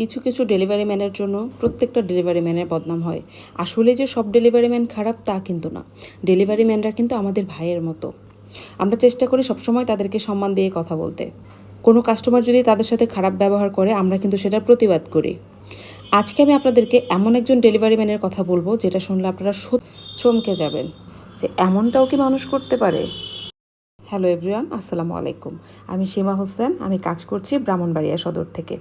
কিছু কিছু ডেলিভারি ম্যানের জন্য প্রত্যেকটা ডেলিভারি ম্যানের বদনাম হয়। আসলে যে সব ডেলিভারি ম্যান খারাপ তা কিন্তু না। ডেলিভারি ম্যানরা কিন্তু আমাদের ভাইয়ের মতো। আমরা চেষ্টা করি সবসময় তাদেরকে সম্মান দিয়ে কথা বলতে। কোনো কাস্টমার যদি তাদের সাথে খারাপ ব্যবহার করে, আমরা কিন্তু সেটার প্রতিবাদ করি। আজকে আমি আপনাদেরকে এমন একজন ডেলিভারি ম্যানের কথা বলব, যেটা শুনলে আপনারা চমকে যাবেন। যে এমনটাও কি মানুষ করতে পারে? হ্যালো এভরিওয়ান আসসালামু আলাইকুম আমি সীমা হোসেন। আমি কাজ করছি ব্রাহ্মণবাড়িয়া সদর থেকে।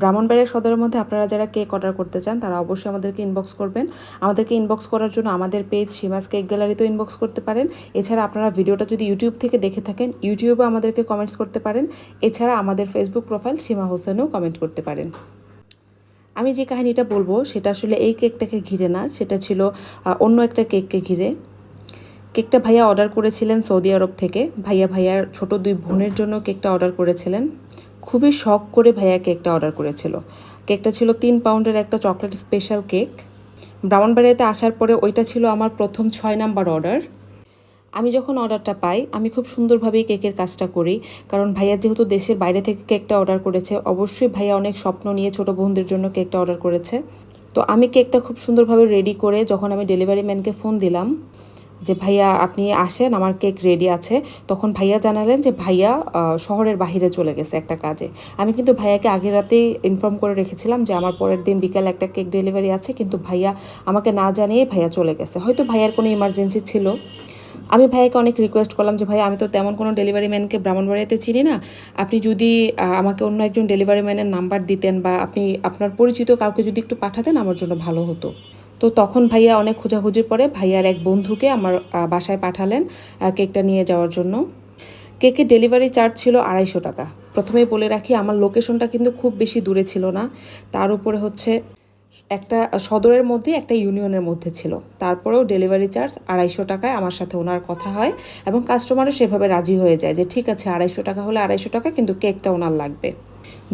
ব্রাহ্মণবাড়িয়া সদরের মধ্যে আপনারা যারা কেক অর্ডার করতে চান, তারা অবশ্যই আমাদেরকে ইনবক্স করবেন। আমাদেরকে ইনবক্স করার জন্য আমাদের পেজ সীমাস কেক গ্যালারিতেও ইনবক্স করতে পারেন। এছাড়া আপনারা ভিডিওটা যদি ইউটিউব থেকে দেখে থাকেন ইউটিউবে আমাদেরকে কমেন্টস করতে পারেন। এছাড়া আমাদের ফেসবুক প্রোফাইল সীমা হোসেনও কমেন্ট করতে পারেন। আমি যে কাহিনীটা বলব, সেটা আসলে এই কেকটাকে ঘিরে না। সেটা ছিল অন্য একটা কেককে ঘিরে। কেকটা ভাইয়া অর্ডার করেছিলেন সৌদি আরব থেকে। ভাইয়া, ভাইয়ার ছোট দুই বোনের জন্য কেকটা অর্ডার করেছিলেন। খুবই শখ করে ভাইয়া কেকটা অর্ডার করেছিল। কেকটা ছিল তিন পাউন্ডের একটা চকলেট স্পেশাল কেক। ব্রাহ্মণবাড়িয়াতে আসার পরে ওইটা ছিল আমার প্রথম ছয় নাম্বার অর্ডার। আমি যখন অর্ডারটা পাই, আমি খুব সুন্দরভাবেই কেকের কাজটা করি। কারণ ভাইয়া যেহেতু দেশের বাইরে থেকে কেকটা অর্ডার করেছে, অবশ্যই ভাইয়া অনেক স্বপ্ন নিয়ে ছোট বোনদের জন্য কেকটা অর্ডার করেছে। তো আমি কেকটা খুব সুন্দরভাবে রেডি করে যখন আমি ডেলিভারি ম্যানকে ফোন দিলাম যে ভাইয়া আপনি আসেন, আমার কেক রেডি আছে। তখন ভাইয়া জানালেন যে ভাইয়া শহরের বাইরে চলে গেছে একটা কাজে। আমি কিন্তু ভাইয়াকে আগের রাতেই ইনফর্ম করে রেখেছিলাম যে আমার পরের দিন বিকালে একটা কেক ডেলিভারি আছে, কিন্তু ভাইয়া আমাকে না জানিয়ে ভাইয়া চলে গেছে। হয়তো ভাইয়ার কোনো ইমার্জেন্সি ছিল। আমি ভাইয়াকে অনেক রিকোয়েস্ট করলাম যে ভাই আমি তো তেমন কোনো ডেলিভারি ম্যানকে ব্রাহ্মণবাড়িয়াতে চিনি না। আপনি যদি আমাকে অন্য একজন ডেলিভারি ম্যানের নাম্বার দিতেন বা আপনি আপনার পরিচিত কাউকে যদি একটু পাঠাতেন, আমার জন্য ভালো হতো। তো তখন ভাইয়া অনেক খোঁজাখুঁজির পরে ভাইয়ার এক বন্ধুকে আমার বাসায় পাঠালেন কেকটা নিয়ে যাওয়ার জন্য। কেকের ডেলিভারি চার্জ ছিল আড়াইশো টাকা। প্রথমে বলে রাখি, আমার লোকেশনটা কিন্তু খুব বেশি দূরে ছিল না। তার উপরে হচ্ছে একটা সদরের মধ্যে, একটা ইউনিয়নের মধ্যে ছিল। তারপরেও ডেলিভারি চার্জ আড়াইশো টাকায় আমার সাথে ওনার কথা হয় এবং কাস্টমারও সেভাবে রাজি হয়ে যায় যে, ঠিক আছে, আড়াইশো টাকা হলে আড়াইশো টাকা, কিন্তু কেকটা ওনার লাগবে।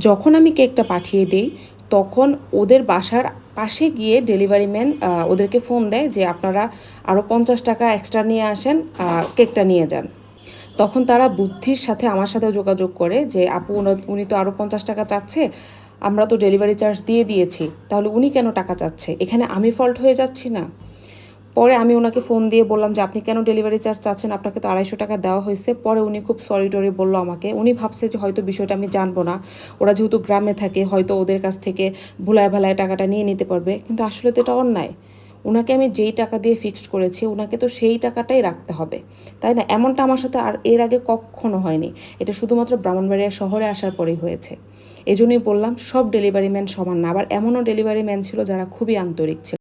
যখন আমি কেকটা পাঠিয়ে দিই, তখন ওদের বাসার পাশে গিয়ে ডেলিভারি ম্যান ওদেরকে ফোন দেয় যে আপনারা আরও পঞ্চাশ টাকা এক্সট্রা নিয়ে আসেন কেকটা নিয়ে যান। তখন তারা বুদ্ধির সাথে আমার সাথে যোগাযোগ করে যে, আপু, উনি- তো আরও পঞ্চাশ টাকা চাচ্ছে, আমরা তো ডেলিভারি চার্জ দিয়ে দিয়েছি, তাহলে উনি কেন টাকা চাচ্ছে? এখানে আমি ফল্ট হয়ে যাচ্ছি না। পরে আমি ওনাকে ফোন দিয়ে বললাম যে, আপনি কেন ডেলিভারি চার্জ চাচ্ছেন? আপনাকে তো আড়াইশো টাকা দেওয়া হয়েছে। পরে উনি খুব সরি টরি বলল আমাকে। উনি ভাবছে যে, হয়তো বিষয়টা আমি জানব না। ওরা যেহেতু গ্রামে থাকে, হয়তো ওদের কাছ থেকে ভুলায় ভালায় টাকাটা নিয়ে নিতে পারবে। কিন্তু আসলে তো এটা অন্যায়। ওনাকে আমি যেই টাকা দিয়ে ফিক্সড করেছি ওনাকে তো সেই টাকাটাই রাখতে হবে। তাই না? এমনটা আমার সাথে আর এর আগে কখনো হয়নি। এটা শুধুমাত্র ব্রাহ্মণবাড়িয়া শহরে আসার পরেই হয়েছে। এজন্যই বললাম, সব ডেলিভারি ম্যান সমান না। আবার এমনও ডেলিভারি ম্যান ছিল যারা খুবই আন্তরিক ছিল।